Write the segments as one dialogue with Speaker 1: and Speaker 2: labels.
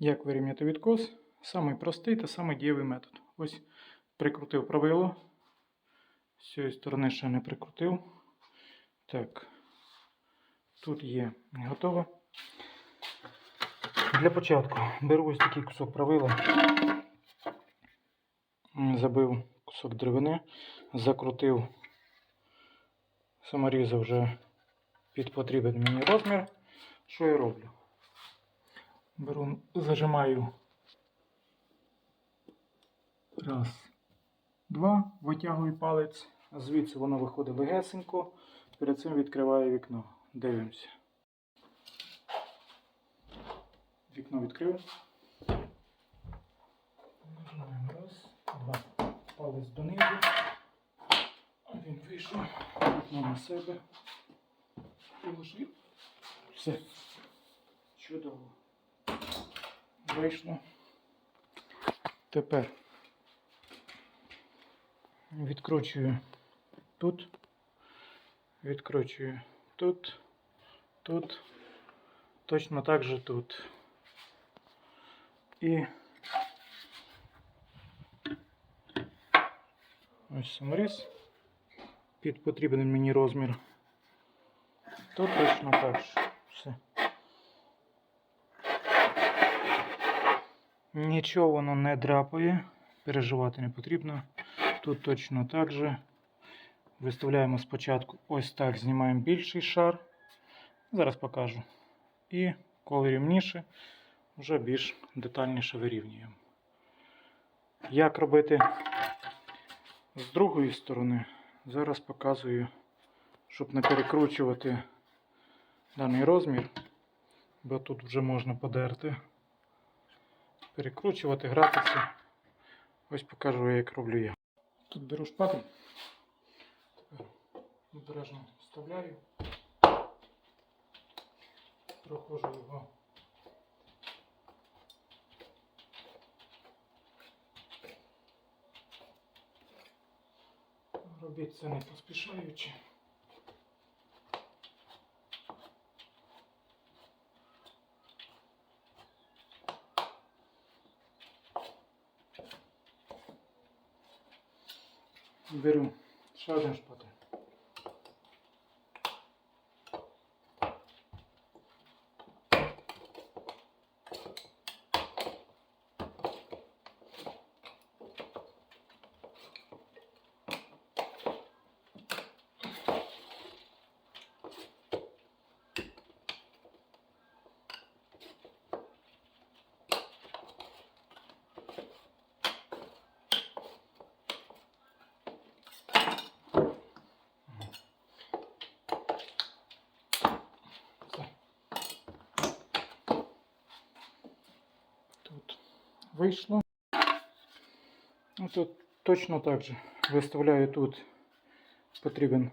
Speaker 1: Як вирівняти відкос? Самий простий та самий дієвий метод. Ось прикрутив правило. З цієї сторони ще не прикрутив. Так, тут є готово. Для початку беру ось такий кусок правила, забив кусок деревини, закрутив саморіза вже під потрібен мені розмір. Що я роблю? Беру, зажимаю раз, два, витягую палець, звідси воно виходить легесенько. Перед цим відкриваю вікно. Дивимося. Вікно відкрив. Нажимаємо раз, два. Палець донизу. Він вийшов. Вікно на себе. Положив. Все. Чудово. Вийшло. Тепер відкручую тут, відкручую тут, тут, точно так же тут. І ось саморіз під потрібний мені розмір. Тут точно так же. Все. Нічого воно не драпає, переживати не потрібно. Тут точно так же. Виставляємо спочатку ось так, знімаємо більший шар. Зараз покажу. І коли рівніше, вже більш детальніше вирівнюємо. Як робити з другої сторони, зараз показую, щоб не перекручувати даний розмір, бо тут вже можна подерти перекручувати, гратися. Ось покажу, як роблю я. Тут беру шпатель, тепер обережно вставляю, проходжу його. Робіть це не поспішаючи. Беру ще один шпатель. Все. Тут вийшло. Ну, Тут точно так же виставляю тут потрібен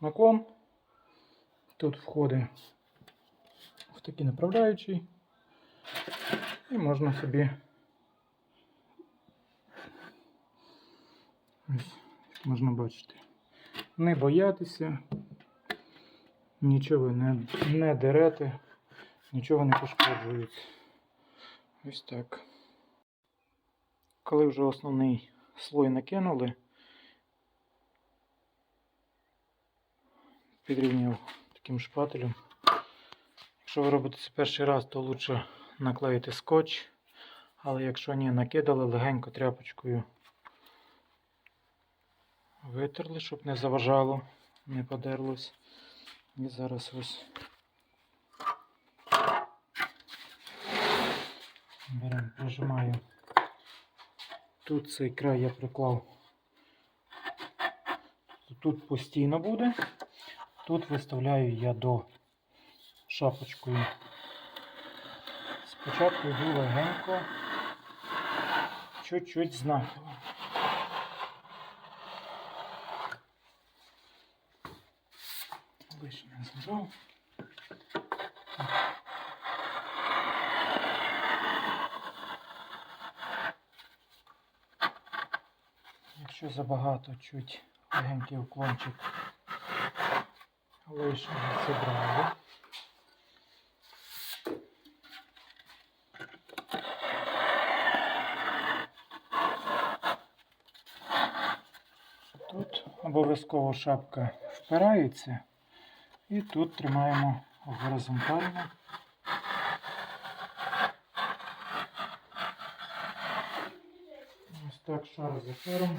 Speaker 1: наклон. Тут входить в такий направляючий. І можна собі ось можна бачити. Не боятися, нічого не, не дерете, нічого не пошкоджується. Ось так. Коли вже основний слой накинули, підрівняв таким шпателем. Якщо ви робите це перший раз, то краще наклеїти скотч. Але якщо ні, накидали легенько тряпочкою витерли, щоб не заважало, не подерлось. І зараз ось беремо, прижимаю. Тут цей край я приклав. Тут постійно буде. Тут виставляю я до шапочкою. Спочатку йду легенько, чуть-чуть з нахилом. Лишнє забрав. Якщо забагато чуть легенький уклончик лишнього зібрали. Тут обов'язково шапка впирається і тут тримаємо горизонтально. Ось так шар за шаром.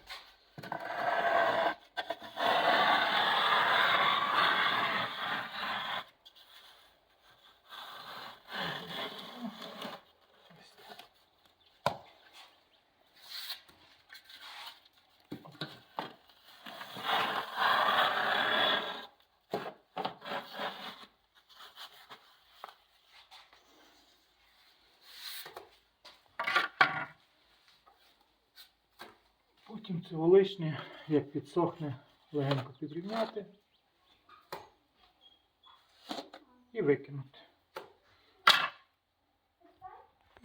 Speaker 1: Потім цього лишнє, як підсохне, легенько підрівняти і викинути.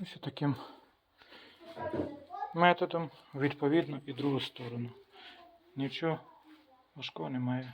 Speaker 1: Ось таким методом, відповідно, і другу сторону. Нічого важкого немає.